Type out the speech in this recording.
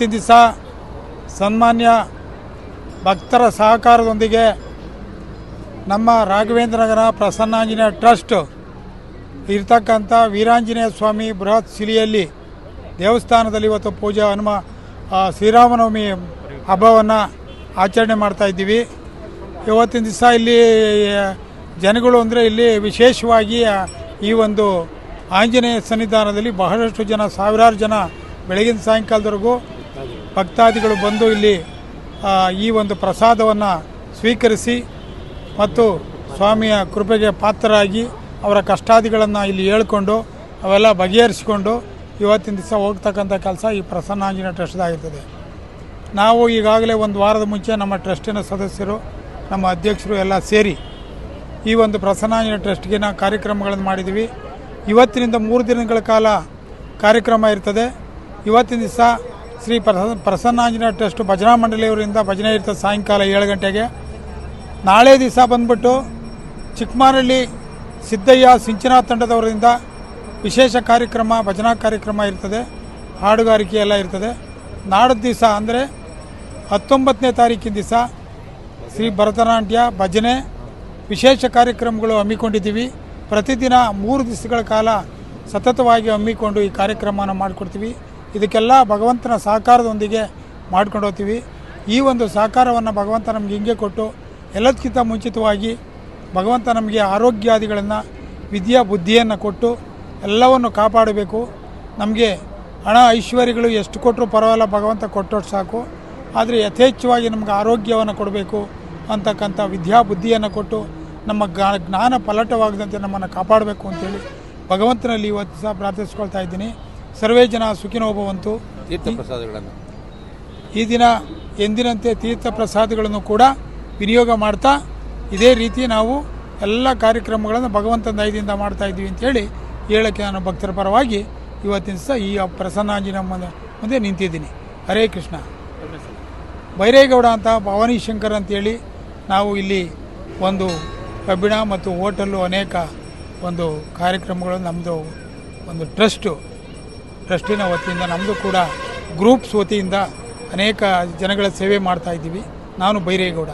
ಇವತ್ತಿನ ದಿವಸ ಸನ್ಮಾನ್ಯ ಭಕ್ತರ ಸಹಕಾರದೊಂದಿಗೆ ನಮ್ಮ ರಾಘವೇಂದ್ರನಗರ ಪ್ರಸನ್ನಾಂಜನೇಯ ಟ್ರಸ್ಟ್ ಇರ್ತಕ್ಕಂಥ ವೀರಾಂಜನೇಯ ಸ್ವಾಮಿ ಬೃಹತ್ ಶಿಲೆಯಲ್ಲಿ ದೇವಸ್ಥಾನದಲ್ಲಿ ಇವತ್ತು ಪೂಜಾ ಹನುಮ ಶ್ರೀರಾಮನವಮಿ ಹಬ್ಬವನ್ನು ಆಚರಣೆ ಮಾಡ್ತಾಯಿದ್ದೀವಿ ಇವತ್ತಿನ ದಿವಸ ಇಲ್ಲಿ, ಜನಗಳು ಅಂದರೆ ಇಲ್ಲಿ ವಿಶೇಷವಾಗಿ ಈ ಒಂದು ಆಂಜನೇಯ ಸನ್ನಿಧಾನದಲ್ಲಿ ಬಹಳಷ್ಟು ಜನ, ಸಾವಿರಾರು ಜನ ಬೆಳಗಿನ ಸಾಯಂಕಾಲದವರೆಗೂ ಭಕ್ತಾದಿಗಳು ಬಂದು ಇಲ್ಲಿ ಈ ಒಂದು ಪ್ರಸಾದವನ್ನು ಸ್ವೀಕರಿಸಿ ಮತ್ತು ಸ್ವಾಮಿಯ ಕೃಪೆಗೆ ಪಾತ್ರರಾಗಿ ಅವರ ಕಷ್ಟಾದಿಗಳನ್ನು ಇಲ್ಲಿ ಹೇಳ್ಕೊಂಡು ಅವೆಲ್ಲ ಬಗೆಹರಿಸಿಕೊಂಡು ಇವತ್ತಿನ ದಿವಸ ಹೋಗ್ತಕ್ಕಂಥ ಕೆಲಸ ಈ ಪ್ರಸನ್ನಾಂಜನ ಟ್ರಸ್ಟ್ದಾಗಿರ್ತದೆ ನಾವು ಈಗಾಗಲೇ ಒಂದು ವಾರದ ಮುಂಚೆ ನಮ್ಮ ಟ್ರಸ್ಟಿನ ಸದಸ್ಯರು, ನಮ್ಮ ಅಧ್ಯಕ್ಷರು ಎಲ್ಲ ಸೇರಿ ಈ ಒಂದು ಪ್ರಸನ್ನಾಂಜನ ಟ್ರಸ್ಟ್ಗೆ ನಾವು ಕಾರ್ಯಕ್ರಮಗಳನ್ನು ಮಾಡಿದ್ದೀವಿ. ಇವತ್ತಿನಿಂದ ಮೂರು ದಿನಗಳ ಕಾಲ ಕಾರ್ಯಕ್ರಮ ಇರ್ತದೆ. ಇವತ್ತಿನ ದಿವಸ ಶ್ರೀ ಪ್ರಸ, ಪ್ರಸನ್ನಾಂಜನೇಯ ಟ್ರಸ್ಟ್ ಭಜನಾ ಮಂಡಳಿಯವರಿಂದ ಭಜನೆ ಇರ್ತದೆ ಸಾಯಂಕಾಲ ಏಳು ಗಂಟೆಗೆ. ನಾಳೆ ದಿವಸ ಬಂದ್ಬಿಟ್ಟು ಚಿಕ್ಕಮಾರಳ್ಳಿ ಸಿದ್ದಯ್ಯ ಸಿಂಚನಾ ತಂಡದವರಿಂದ ವಿಶೇಷ ಕಾರ್ಯಕ್ರಮ, ಭಜನಾ ಕಾರ್ಯಕ್ರಮ ಇರ್ತದೆ. ಹಾಡುಗಾರಿಕೆ ಎಲ್ಲ ಇರ್ತದೆ. ನಾಡದ ದಿವಸ ಅಂದರೆ ಹತ್ತೊಂಬತ್ತನೇ ತಾರೀಕಿನ ದಿವಸ ಶ್ರೀ ಭರತನಾಟ್ಯ ಭಜನೆ, ವಿಶೇಷ ಕಾರ್ಯಕ್ರಮಗಳು ಹಮ್ಮಿಕೊಂಡಿದ್ದೀವಿ. ಪ್ರತಿದಿನ ಮೂರು ದಿವಸಗಳ ಕಾಲ ಸತತವಾಗಿ ಹಮ್ಮಿಕೊಂಡು ಈ ಕಾರ್ಯಕ್ರಮವನ್ನು ಮಾಡಿಕೊಡ್ತೀವಿ. ಇದಕ್ಕೆಲ್ಲ ಭಗವಂತನ ಸಹಕಾರದೊಂದಿಗೆ ಮಾಡ್ಕೊಂಡು ಹೋಗ್ತೀವಿ. ಈ ಒಂದು ಸಹಕಾರವನ್ನು ಭಗವಂತ ನಮಗೆ ಹಿಂಗೆ ಕೊಟ್ಟು ಎಲ್ಲದಕ್ಕಿಂತ ಮುಂಚಿತವಾಗಿ ಭಗವಂತ ನಮಗೆ ಆರೋಗ್ಯಾದಿಗಳನ್ನು, ವಿದ್ಯಾ ಬುದ್ಧಿಯನ್ನು ಕೊಟ್ಟು ಎಲ್ಲವನ್ನು ಕಾಪಾಡಬೇಕು. ನಮಗೆ ಹಣ, ಐಶ್ವರ್ಯಗಳು ಎಷ್ಟು ಕೊಟ್ಟರು ಪರವಾಗಿಲ್ಲ, ಭಗವಂತ ಕೊಟ್ಟೋರು ಸಾಕು. ಆದರೆ ಯಥೇಚ್ಛವಾಗಿ ನಮಗೆ ಆರೋಗ್ಯವನ್ನು ಕೊಡಬೇಕು ಅಂತಕ್ಕಂಥ ವಿದ್ಯಾ ಬುದ್ಧಿಯನ್ನು ಕೊಟ್ಟು ನಮ್ಮ ಜ್ಞಾನ ಪಲಟವಾಗದಂತೆ ನಮ್ಮನ್ನು ಕಾಪಾಡಬೇಕು ಅಂತೇಳಿ ಭಗವಂತನಲ್ಲಿ ಇವತ್ತು ಸಹ ಪ್ರಾರ್ಥಿಸ್ಕೊಳ್ತಾ ಇದ್ದೀನಿ. ಸರ್ವೇ ಜನ ಸುಖಿನೋಭವಂತು. ತೀರ್ಥ ಪ್ರಸಾದಗಳನ್ನು ಈ ದಿನ ಎಂದಿನಂತೆ ತೀರ್ಥ ಪ್ರಸಾದಗಳನ್ನು ಕೂಡ ವಿನಿಯೋಗ ಮಾಡ್ತಾ ಇದೇ ರೀತಿ ನಾವು ಎಲ್ಲ ಕಾರ್ಯಕ್ರಮಗಳನ್ನು ಭಗವಂತನ ದಯದಿಂದ ಮಾಡ್ತಾ ಇದ್ದೀವಿ ಅಂತೇಳಿ ಹೇಳಕ್ಕೆ ನಾನು ಭಕ್ತರ ಪರವಾಗಿ ಇವತ್ತಿನ ಸಹ ಈ ಪ್ರಸನ್ನಾಂಜಿನ ಮುಂದೆ ನಿಂತಿದ್ದೀನಿ. ಹರೇ ಕೃಷ್ಣ. ಬೈರೇಗೌಡ ಅಂತ ಭವಾನಿ ಶಂಕರ್ ಅಂತೇಳಿ ನಾವು ಇಲ್ಲಿ ಒಂದು ಕಬ್ಬಿಣ ಮತ್ತು ಹೋಟೆಲ್ಲು ಅನೇಕ ಒಂದು ಕಾರ್ಯಕ್ರಮಗಳು ನಮ್ಮದು ಒಂದು ಟ್ರಸ್ಟು ಟ್ರಸ್ಟಿನ ವತಿಯಿಂದ ನಮ್ಮದು ಕೂಡ ಗ್ರೂಪ್ಸ್ ವತಿಯಿಂದ ಅನೇಕ ಜನಗಳ ಸೇವೆ ಮಾಡ್ತಾ ಇದ್ದೀವಿ. ನಾನು ಬೈರೇಗೌಡ.